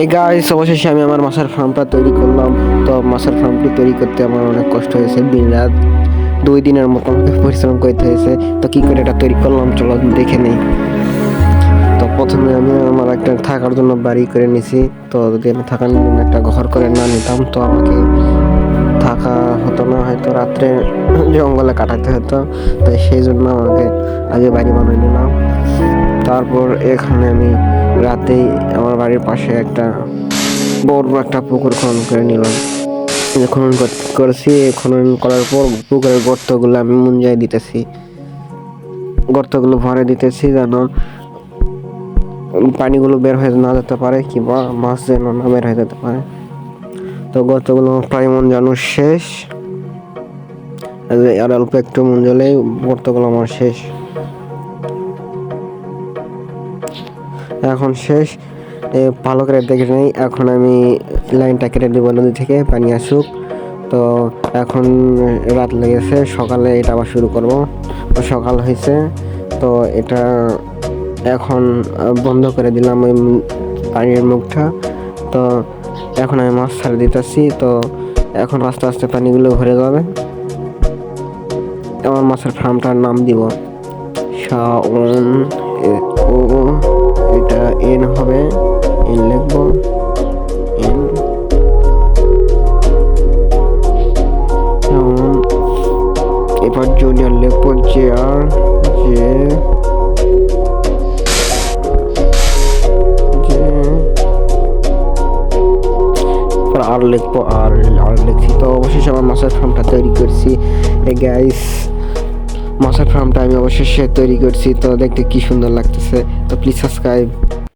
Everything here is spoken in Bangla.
এই গাইস অবশেষে আমি আমার মাছের ফার্মটা তৈরি করলাম। তো মাছের ফার্মটি তৈরি করতে আমার অনেক কষ্ট হয়েছে। দিন রাত দুই দিনের মতো পরিশ্রম করতে হয়েছে। তো কি করে এটা তৈরি করলাম, চলো দেখে নেই। তো প্রথমে আমি আমার একটা থাকার জন্য বাড়ি করে নিছি। তো যদি আমি থাকার জন্য একটা ঘর করে না নিতাম, তো আমাকে থাকা হতো না। হয়তো রাত্রে জঙ্গলে কাটাতে হতো। তো সেই জন্য আমাকে আগে বাড়ি বানিয়ে নিলাম। তারপর এখানে আমি রাতেই আমার বাড়ির পাশে একটা বড় একটা পুকুর খনন করে নিলাম। খনন করেছি খনন করার পর পুকুরের গর্তগুলো আমি মুঞ্জাই দিতেছি। গর্তগুলো ভরে দিতেছি যেন পানিগুলো বের হয়ে না যেতে পারে কিংবা মাছ যেন না বের হয়ে যেতে পারে। তো গর্তগুলো প্রায় মন জানো শেষ। আর অল্প একটু মন জলে গর্তগুলো আমার শেষ। এখন শেষ। ভালো করে দেখে নেই। এখন আমি লাইনটা কেটে দেবো নদী থেকে, পানি আসুক। তো এখন রাত লেগেছে, সকালে এটা আবার শুরু করব। সকাল হয়েছে, তো এটা এখন বন্ধ করে দিলাম ওই পানির মুখটা। তো এখন আমি মাছ ছাড়ে দিতেছি, তো এখন আস্তে আস্তে পানিগুলো ভরে যাবে। আমার মাছের ফার্মটার নাম দিব। শাওন ও এটা এন হবে, এন লিখব, এন। এবার জুনিয়র লিখব জে আর জে আর লিখব আর আর লিখছি। তো অবশেষে আমার মাছের ফার্মটা তৈরি করছি। গাইস মাছের ফার্মটা আমি অবশ্যই তৈরি করছি তো দেখতে কি সুন্দর লাগতেছে। তো প্লিজ সাবস্ক্রাইব